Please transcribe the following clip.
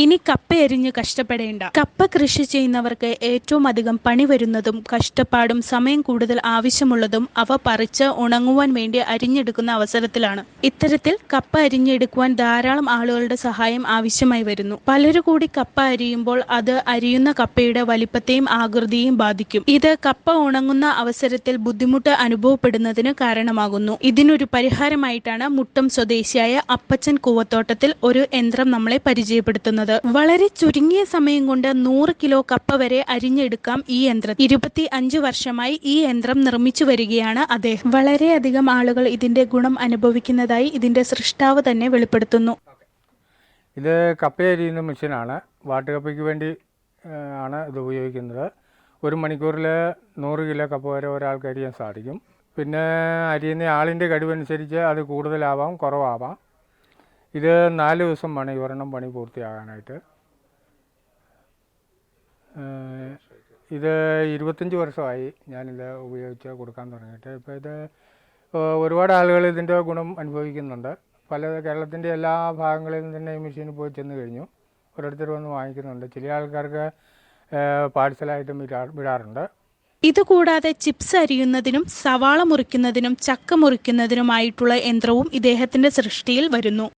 ഇനി കപ്പ എരിഞ്ഞ് കഷ്ടപ്പെടേണ്ട. കപ്പ കൃഷി ചെയ്യുന്നവർക്ക് ഏറ്റവും അധികം പണി വരുന്നതും കഷ്ടപ്പാടും സമയം കൂടുതൽ ആവശ്യമുള്ളതും അവ പറിച്ച് ഉണങ്ങുവാൻ വേണ്ടി അരിഞ്ഞെടുക്കുന്ന അവസരത്തിലാണ്. ഇത്തരത്തിൽ കപ്പ അരിഞ്ഞെടുക്കുവാൻ ധാരാളം ആളുകളുടെ സഹായം ആവശ്യമായി വരുന്നു. പലരുകൂടി കപ്പ അരിയുമ്പോൾ അത് അരിയുന്ന കപ്പയുടെ വലിപ്പത്തെയും ആകൃതിയെയും ബാധിക്കും. ഇത് കപ്പ ഉണങ്ങുന്ന അവസരത്തിൽ ബുദ്ധിമുട്ട് അനുഭവപ്പെടുന്നതിന് കാരണമാകുന്നു. ഇതിനൊരു പരിഹാരമായിട്ടാണ് മുട്ടം സ്വദേശിയായ അപ്പച്ചൻ കൂവത്തോട്ടത്തിൽ ഒരു യന്ത്രം നമ്മളെ പരിചയപ്പെടുത്തുന്നത്. വളരെ ചുരുങ്ങിയ സമയം കൊണ്ട് നൂറ് കിലോ കപ്പ വരെ അരിഞ്ഞെടുക്കാം ഈ യന്ത്രം. ഇരുപത്തി അഞ്ച് വർഷമായി ഈ യന്ത്രം നിർമ്മിച്ചു വരികയാണ് അദ്ദേഹം. വളരെയധികം ആളുകൾ ഇതിന്റെ ഗുണം അനുഭവിക്കുന്നതായി ഇതിന്റെ സൃഷ്ടാവ് തന്നെ വെളിപ്പെടുത്തുന്നു. ഇത് കപ്പ അരിയുന്ന മെഷീനാണ്. വാട്ടുകപ്പയ്ക്ക് വേണ്ടി ആണ് ഇത് ഉപയോഗിക്കുന്നത്. ഒരു മണിക്കൂറിൽ നൂറ് കിലോ കപ്പ വരെ ഒരാൾക്ക് അരിയാൻ സാധിക്കും. പിന്നെ അരിയുന്ന ആളിന്റെ കഴിവനുസരിച്ച് അത് കൂടുതലാവാം കുറവാവാം. ഇത് നാല് ദിവസം പണി ഒരെണ്ണം പണി പൂർത്തിയാകാനായിട്ട്. ഇത് ഇരുപത്തഞ്ച് വർഷമായി ഞാനിത് ഉപയോഗിച്ച് കൊടുക്കാൻ തുടങ്ങിയിട്ട്. ഇപ്പോൾ ഇത് ഒരുപാട് ആളുകൾ ഇതിന്റെ ഗുണം അനുഭവിക്കുന്നുണ്ട്. പല കേരളത്തിന്റെ എല്ലാ ഭാഗങ്ങളിൽ നിന്നും തന്നെ ഈ മെഷീൻ പോയി ചെന്ന് കഴിഞ്ഞു. ഓരോരുത്തർ വന്ന് വാങ്ങിക്കുന്നുണ്ട്. ചില ആൾക്കാർക്ക് പാഴ്സലായിട്ടും വിടാ വിടാറുണ്ട്. ഇതുകൂടാതെ ചിപ്സ് അരിയുന്നതിനും സവാള മുറിക്കുന്നതിനും ചക്ക മുറിക്കുന്നതിനുമായിട്ടുള്ള യന്ത്രവും ഇദ്ദേഹത്തിന്റെ സൃഷ്ടിയിൽ വരുന്നു.